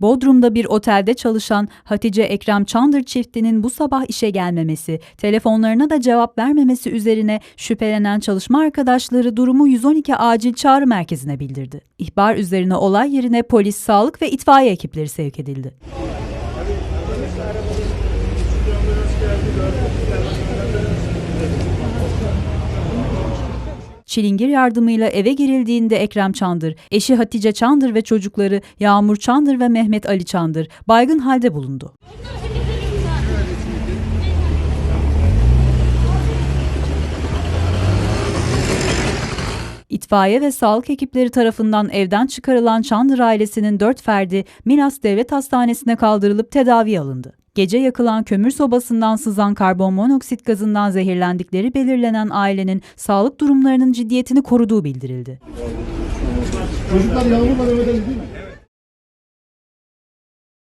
Bodrum'da bir otelde çalışan Hatice Ekrem Çandır çiftinin bu sabah işe gelmemesi, telefonlarına da cevap vermemesi üzerine şüphelenen çalışma arkadaşları durumu 112 acil çağrı merkezine bildirdi. İhbar üzerine olay yerine polis, sağlık ve itfaiye ekipleri sevk edildi. Çilingir yardımıyla eve girildiğinde Ekrem Çandır, eşi Hatice Çandır ve çocukları Yağmur Çandır ve Mehmet Ali Çandır baygın halde bulundu. İtfaiye ve sağlık ekipleri tarafından evden çıkarılan Çandır ailesinin dört ferdi Milas Devlet Hastanesi'ne kaldırılıp tedavi alındı. Gece yakılan kömür sobasından sızan karbon monoksit gazından zehirlendikleri belirlenen ailenin sağlık durumlarının ciddiyetini koruduğu bildirildi. Çocuklar yağmurla Ali değil mi?